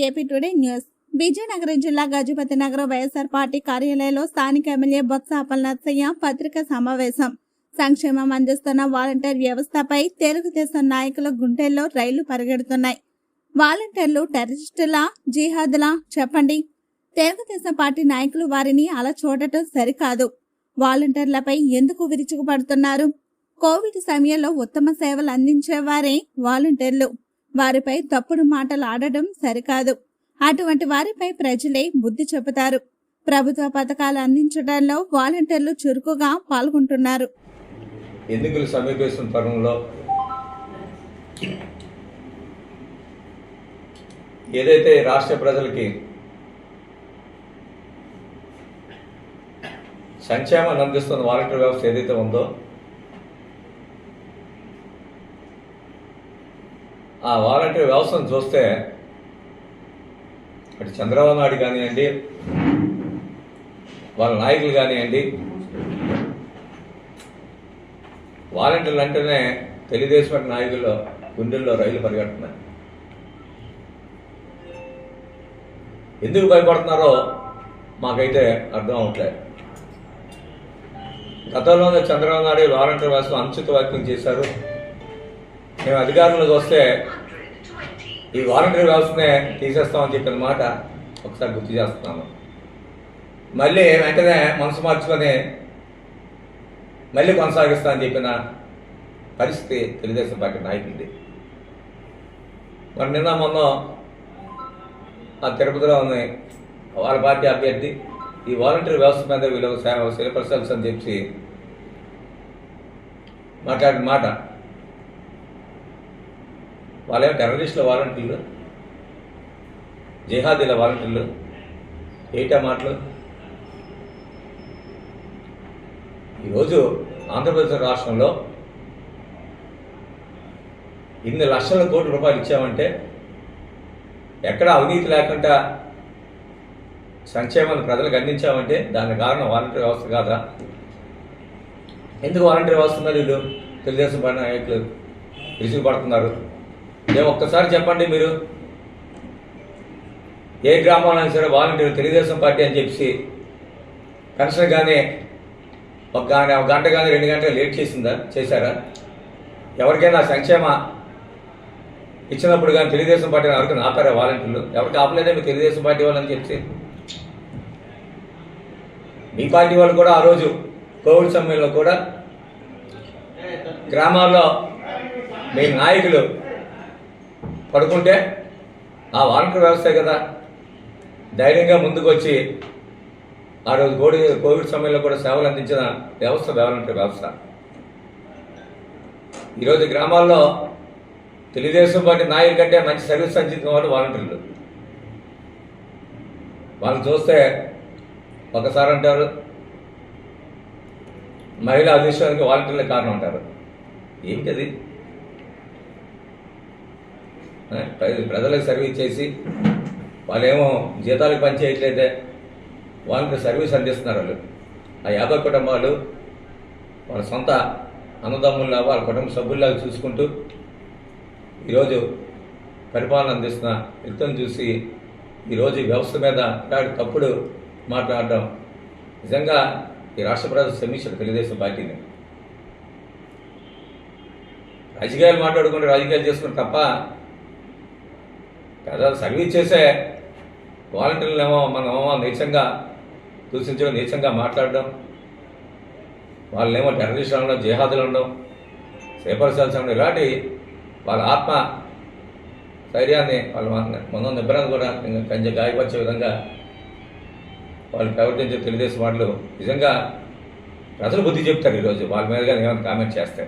AP today news. Vizianagaram జిల్లా గజపతి నగరం YSR party కార్యాలయంలో స్థానిక ఎమ్మెల్యే బొత్స అప్పలనర్సయ్య పత్రికా సమావేశం. సంక్షేమం అందిస్తున్న వాలంటీర్ వ్యవస్థపై తెలుగుదేశం నాయకుల గుండెల్లో రైళ్ళు పరిగెడుతున్నాయి. వాలంటీర్లు టెర్రరిస్టులా జిహాదులా చెప్పండి. తెలుగుదేశం పార్టీ నాయకులు వారిని అలా చూడటం సరికాదు. వాలంటీర్లపై ఎందుకు విరుచుకుపడుతున్నారు? కోవిడ్ సమయంలో ఉత్తమ సేవలు అందించేవారే వాలంటీర్లు. వారిపై తప్పుడు మాటలు ఆడడం సరికాదు. అటువంటి వారిపై ప్రజలే బుద్ధి చెబుతారు. ప్రభుత్వ పథకాలు అందించడంలో వాలంటీర్లు చురుకుగా పాల్గొంటున్నారు. ఎన్నికలు సమీపిస్తున్న తరుణంలో ఏదైతే రాష్ట్ర ప్రజలకి సంక్షేమాన్ని అందిస్తున్న వాలంటీర్ వ్యవస్థ ఏదైతే ఉందో ఆ వాలంటీర్ వ్యవస్థను చూస్తే అటు చంద్రబాబు నాయుడు కానివ్వండి వాళ్ళ నాయకులు కానివ్వండి వాలంటీర్లు అంటేనే తెలుగుదేశం పార్టీ నాయకుల్లో గుండెల్లో రైలు పరిగెడుతున్నాయి ఎందుకు భయపడుతున్నారో మాకైతే అర్థం అవట్లేదు. గతంలోనే చంద్రబాబు నాయుడు వాలంటీర్ వ్యవస్థ అనుచిత వ్యాఖ్యలు చేశారు. మేము అధికారంలోకి వస్తే ఈ వాలంటీర్ వ్యవస్థనే తీసేస్తామని చెప్పిన మాట ఒకసారి గుర్తు చేస్తున్నాను. మళ్ళీ వెంటనే మనసు మార్చుకొని మళ్ళీ కొనసాగిస్తామని చెప్పిన పరిస్థితి తెలుగుదేశం పార్టీ నాయకుడిది. మరి నిన్న మొన్న ఆ తిరుపతిలో ఉంది వాళ్ళ పార్టీ అభ్యర్థి ఈ వాలంటీర్ వ్యవస్థ మీద వీళ్ళు శిలపరచాల్సి అని చెప్పి మాట్లాడిన మాట వాళ్ళేమో టెర్రరిస్టుల వాలంటీర్లు జిహాదీల వాలంటీర్లు ఏటా మాటలు. ఈరోజు ఆంధ్రప్రదేశ్ రాష్ట్రంలో ఇన్ని లక్షల కోట్ల రూపాయలు ఇచ్చామంటే ఎక్కడ అవినీతి లేకుండా సంక్షేమాన్ని ప్రజలకు అందించామంటే దానికి కారణం వాలంటీర్ వ్యవస్థ కాదా ఎందుకు వాలంటీర్ వ్యవస్థ ఉన్నారు వీళ్ళు తెలుగుదేశం పడిన నాయకులు విసుగు పడుతున్నారు ఏ ఒక్కసారి చెప్పండి మీరు. ఏ గ్రామంలో సరే వాలంటీర్ తెలుగుదేశం పార్టీ అని చెప్పి పెన్షన్ కానీ ఒక గంట ఒక గంట కానీ రెండు గంటలు లేట్ చేసిందా చేశారా? ఎవరికైనా సంక్షేమ ఇచ్చినప్పుడు కానీ తెలుగుదేశం పార్టీ ఎవరికి ఆపారా వాలంటీర్లు? ఎవరికి ఆపలేదే మీ తెలుగుదేశం పార్టీ వాళ్ళని చెప్పి. మీ పార్టీ వాళ్ళు కూడా ఆ రోజు కోవిడ్ సమయంలో కూడా గ్రామాల్లో మీ నాయకులు పడుకుంటే ఆ వాలంటీర్ వ్యవస్థే కదా. ధైర్యంగా ముందుకు వచ్చి ఆ రోజు కోడి కోవిడ్ సమయంలో కూడా సేవలు అందించిన వ్యవస్థ వాలంటీర్ వ్యవస్థ. ఈరోజు గ్రామాల్లో తెలుగుదేశం పార్టీ నాయకుల కంటే మంచి సర్వీస్ అందించిన వాళ్ళు వాలంటీర్లు. వాళ్ళు చూస్తే ఒకసారి అంటారు మహిళా అదృష్టానికి వాలంటీర్లే కారణం అంటారు. ఏంటది ప్రజలకు సర్వీస్ చేసి వాళ్ళేమో జీతాలకు పనిచేయట్లయితే వాళ్ళకి సర్వీస్ అందిస్తున్నారు వాళ్ళు. ఆ యాభై కుటుంబాలు వాళ్ళ సొంత అన్నదమ్ముల్లా వాళ్ళ కుటుంబ సభ్యుల్లాగా చూసుకుంటూ ఈరోజు పరిపాలన అందిస్తున్న వ్యక్తిని చూసి ఈరోజు వ్యవస్థ మీద ఇలాంటి తప్పుడు మాట్లాడడం నిజంగా ఈ రాష్ట్ర ప్రజలు శ్రమించారు తెలుగుదేశం పార్టీని. రాజకీయాలు మాట్లాడుకుంటే రాజకీయాలు చేసుకుని తప్ప ప్రజలు సర్వీస్ చేసే వాలంటీర్లనేమో మనమేమో నీచంగా దూషించడం నీచంగా మాట్లాడడం వాళ్ళేమో టెర్రరిస్టులు అనడం జిహాదులు ఉండడం సేపర్ సెల్స్ అనడం ఇలాంటి వాళ్ళ ఆత్మ ధైర్యాన్ని వాళ్ళ మన నిబ్బరాన్ని కూడా కొంచెం గాయపరిచే విధంగా వాళ్ళు ప్రవర్తించే తెలుగుదేశం వాళ్ళు నిజంగా ప్రజలు బుద్ధి చెప్తారు ఈరోజు. వాళ్ళ మీద కానీ ఏమైనా కామెంట్ చేస్తే.